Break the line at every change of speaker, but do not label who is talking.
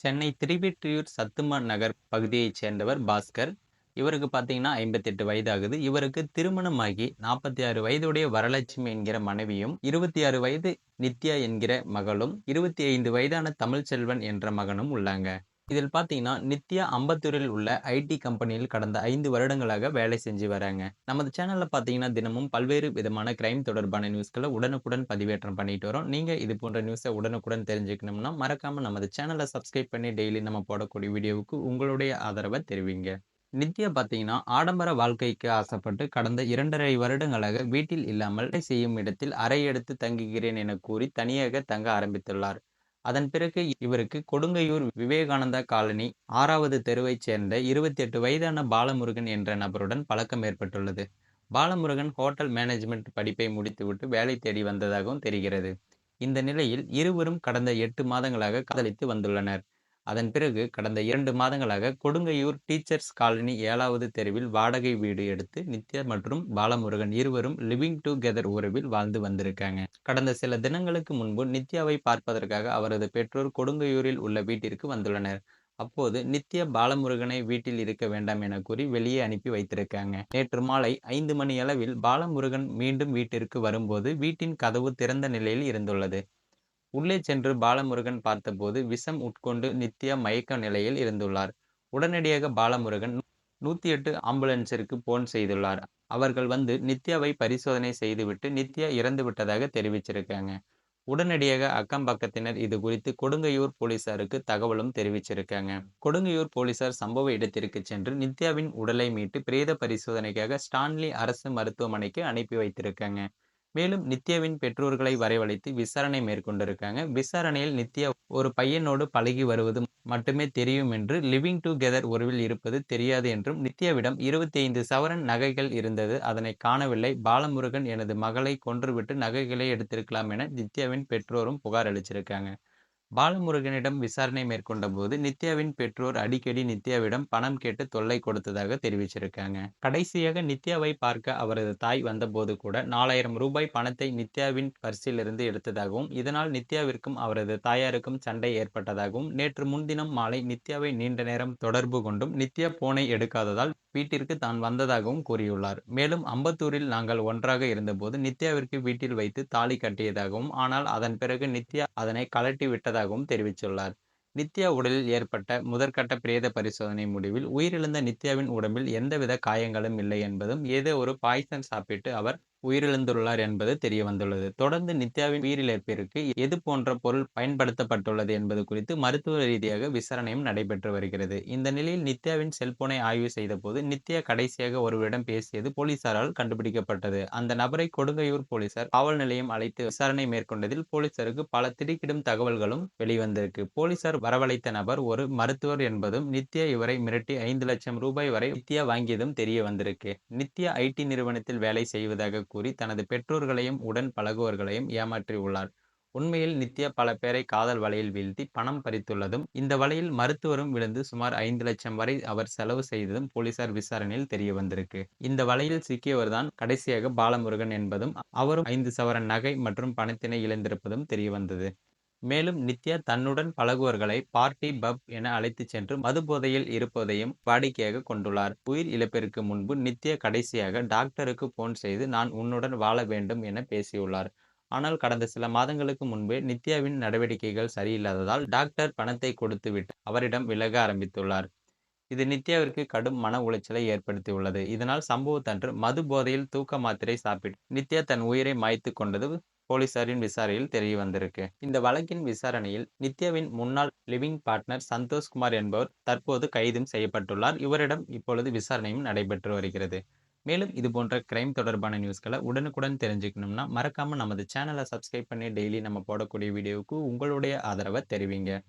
சென்னை திருவிற்றியூர் சத்துமா நகர் பகுதியைச் சேர்ந்தவர் பாஸ்கர். இவருக்கு பார்த்தீங்கன்னா 58 வயது ஆகுது. இவருக்கு திருமணமாகி 46 வயதுடைய வரலட்சுமி என்கிற மனைவியும், 26 வயது நித்யா என்கிற மகளும், 25 வயதான தமிழ்ச்செல்வன் என்ற மகனும் உள்ளாங்க. இதில் பார்த்தீங்கன்னா, நித்யா அம்பத்தூரில் உள்ள ஐடி கம்பெனியில் கடந்த ஐந்து வருடங்களாக வேலை செஞ்சு வராங்க. நமது சேனலில் பார்த்தீங்கன்னா, தினமும் பல்வேறு விதமான கிரைம் தொடர்பான நியூஸ்களை உடனுக்குடன் பதிவேற்றம் பண்ணிட்டு வரோம். நீங்கள் இது போன்ற நியூஸை உடனுக்குடன் தெரிஞ்சுக்கணும்னா, மறக்காமல் நமது சேனலை சப்ஸ்கிரைப் பண்ணி டெய்லி நம்ம போடக்கூடிய வீடியோவுக்கு உங்களுடைய ஆதரவை தெரிவிங்க. நித்யா பார்த்தீங்கன்னா, ஆடம்பர வாழ்க்கைக்கு ஆசைப்பட்டு கடந்த 2 1/2 வருடங்களாக வீட்டில் இல்லாமல் செய்யும் இடத்தில் அறை எடுத்து தங்குகிறேன் என கூறி தனியாக தங்க ஆரம்பித்துள்ளார். அதன் பிறகு இவருக்கு கொடுங்கையூர் விவேகானந்தா காலனி ஆறாவது தெருவைச் சேர்ந்த 28 வயதான பாலமுருகன் என்ற நபருடன் பழக்கம் ஏற்பட்டுள்ளது. பாலமுருகன் ஹோட்டல் மேனேஜ்மெண்ட் படிப்பை முடித்துவிட்டு வேலை தேடி வந்ததாகவும் தெரிகிறது. இந்த நிலையில் இருவரும் கடந்த எட்டு மாதங்களாக காதலித்து வந்துள்ளனர். அதன் பிறகு கடந்த இரண்டு மாதங்களாக கொடுங்கையூர் டீச்சர்ஸ் காலனி ஏழாவது தெருவில் வாடகை வீடு எடுத்து நித்யா மற்றும் பாலமுருகன் இருவரும் லிவிங் டுகெதர் உறவில் வாழ்ந்து வந்திருக்காங்க. கடந்த சில தினங்களுக்கு முன்பு நித்யாவை பார்ப்பதற்காக அவரது பெற்றோர் கொடுங்கையூரில் உள்ள வீட்டிற்கு வந்துள்ளனர். அப்போது நித்யா பாலமுருகனை வீட்டில் இருக்க வேண்டாம் என கூறி வெளியே அனுப்பி வைத்திருக்காங்க. நேற்று மாலை ஐந்து மணி அளவில் பாலமுருகன் மீண்டும் வீட்டிற்கு வரும்போது வீட்டின் கதவு திறந்த நிலையில் இருந்துள்ளது. உள்ளே சென்று பாலமுருகன் பார்த்தபோது விஷம் உட்கொண்டு நித்யா மயக்க நிலையில் இருந்துள்ளார். உடனடியாக பாலமுருகன் நூற்றி எட்டு ஆம்புலன்ஸிற்கு போன் செய்துள்ளார். அவர்கள் வந்து நித்யாவை பரிசோதனை செய்துவிட்டு நித்யா இறந்து விட்டதாக தெரிவிச்சிருக்காங்க. உடனடியாக அக்கம் பக்கத்தினர் இது குறித்து கொடுங்கையூர் போலீசாருக்கு தகவலும் தெரிவிச்சிருக்காங்க. கொடுங்கையூர் போலீசார் சம்பவ இடத்திற்கு சென்று நித்யாவின் உடலை மீட்டு பிரேத பரிசோதனைக்காக ஸ்டான்லி அரசு மருத்துவமனைக்கு அனுப்பி வைத்திருக்காங்க. மேலும் நித்யாவின் பெற்றோர்களை வரவழைத்து விசாரணை மேற்கொண்டிருக்காங்க. விசாரணையில் நித்யா ஒரு பையனோடு பழகி வருவது மட்டுமே தெரியும் என்று லிவிங் டுகெதர் உறவில் இருப்பது தெரியாது என்றும் நித்யாவிடம் 25 சவரன் நகைகள் இருந்தது அதனை காணவில்லை பாலமுருகன் எனது மகளை கொன்றுவிட்டு நகைகளை எடுத்திருக்கலாம் என நித்யாவின் பெற்றோரும் புகார் அளிச்சிருக்காங்க. பாலமுருகனிடம் விசாரணை மேற்கொண்ட போது நித்யாவின் பெற்றோர் அடிக்கடி நித்யாவிடம் பணம் கேட்டு தொல்லை கொடுத்ததாக தெரிவிச்சிருக்காங்க. கடைசியாக நித்யாவை பார்க்க அவரது தாய் வந்தபோது கூட 4000 ரூபாய் பணத்தை நித்யாவின் பர்சிலிருந்து எடுத்ததாகவும், இதனால் நித்யாவிற்கும் அவரது தாயாருக்கும் சண்டை ஏற்பட்டதாகவும், நேற்று முன்தினம் மாலை நித்யாவை நீண்ட நேரம் தொடர்பு கொண்டும் நித்யா போனை எடுக்காததால் வீட்டிற்கு தான் வந்ததாகவும் கூறியுள்ளார். மேலும் அம்பத்தூரில் நாங்கள் ஒன்றாக இருந்தபோது நித்யாவிற்கு வீட்டில் வைத்து தாலி கட்டியதாகவும், ஆனால் அதன் பிறகு நித்யா அதனை கழட்டி உள்ளதாகவும் தெரிவித்துள்ளார். நித்யா உடலில் ஏற்பட்ட முதற்கட்ட பிரேத பரிசோதனை முடிவில் உயிரிழந்த நித்யாவின் உடம்பில் எந்தவித காயங்களும் இல்லை என்பதும், ஏதோ ஒரு பாய்சன் சாப்பிட்டு அவர் உயிரிழந்துள்ளார் என்பது தெரிய வந்துள்ளது தொடர்ந்து நித்யாவின் உயிரிழப்பிற்கு எது போன்ற பொருள் பயன்படுத்தப்பட்டுள்ளது என்பது குறித்து மருத்துவ ரீதியாக விசாரணையும் நடைபெற்று வருகிறது. இந்த நிலையில் நித்யாவின் செல்போனை ஆய்வு செய்தபோது நித்யா கடைசியாக ஒருவரிடம் பேசியது போலீசாரால் கண்டுபிடிக்கப்பட்டது. அந்த நபரை கொடுங்கையூர் போலீசார் காவல் நிலையம் அழைத்து விசாரணை மேற்கொண்டதில் போலீசாருக்கு பல திடுக்கிடும் தகவல்களும் வெளிவந்திருக்கு. போலீசார் வரவழைத்த நபர் ஒரு மருத்துவர் என்பதும், நித்யா இவரை மிரட்டி ஐந்து லட்சம் ரூபாய் வரை நித்யா வாங்கியதும் தெரிய வந்திருக்கு. நித்யா ஐடி நிறுவனத்தில் வேலை செய்வதாக கூறி தனது பெற்றோர்களையும், உடன் பழகுவர்களையும் ஏமாற்றியுள்ளார். உண்மையில் நித்யா பல பேரை காதல் வலையில் வீழ்த்தி பணம் பறித்துள்ளதும், இந்த வலையில் மருத்துவரும் விழுந்து சுமார் ஐந்து லட்சம் வரை அவர் செலவு செய்ததும் போலீசார் விசாரணையில் தெரிய வந்திருக்கு. இந்த வலையில் சிக்கியவர்தான் கடைசியாக பாலமுருகன் என்பதும், அவரும் ஐந்து சவரன் நகை மற்றும் பணத்தினை இழந்திருப்பதும் தெரியவந்தது. மேலும் நித்யா தன்னுடன் பழகுவர்களை பார்ட்டி, பப் என அழைத்துச் சென்று மதுபோதையில் இருப்பதையும் வாடிக்கையாக கொண்டுள்ளார். உயிர் இழப்பிற்கு முன்பு நித்யா கடைசியாக டாக்டருக்கு போன் செய்து நான் உன்னுடன் வாழ வேண்டும் என பேசியுள்ளார். ஆனால் கடந்த சில மாதங்களுக்கு முன்பே நித்யாவின் நடவடிக்கைகள் சரியில்லாததால் டாக்டர் பணத்தை கொடுத்து விட்டு அவரிடம் விலக ஆரம்பித்துள்ளார். இது நித்யாவிற்கு கடும் மன உளைச்சலை ஏற்படுத்தியுள்ளது. இதனால் சம்பவத்தன்று மது போதையில் தூக்க மாத்திரை சாப்பிட்டு நித்யா தன் உயிரை மாய்த்து கொண்டது போலீசாரின் விசாரணையில் தெரியவந்திருக்கு. இந்த வழக்கின் விசாரணையில் நித்யாவின் முன்னாள் லிவிங் பார்ட்னர் சந்தோஷ்குமார் என்பவர் தற்போது கைதும் செய்யப்பட்டுள்ளார். இவரிடம் இப்பொழுது விசாரணையும் நடைபெற்று வருகிறது. மேலும் இது போன்ற கிரைம் தொடர்பான நியூஸ்களை உடனுக்குடன் தெரிஞ்சுக்கணும்னா, மறக்காமல் நமது சேனலை சப்ஸ்கிரைப் பண்ணி டெய்லி நம்ம போடக்கூடிய வீடியோவுக்கு உங்களுடைய ஆதரவை தெரிவிங்க.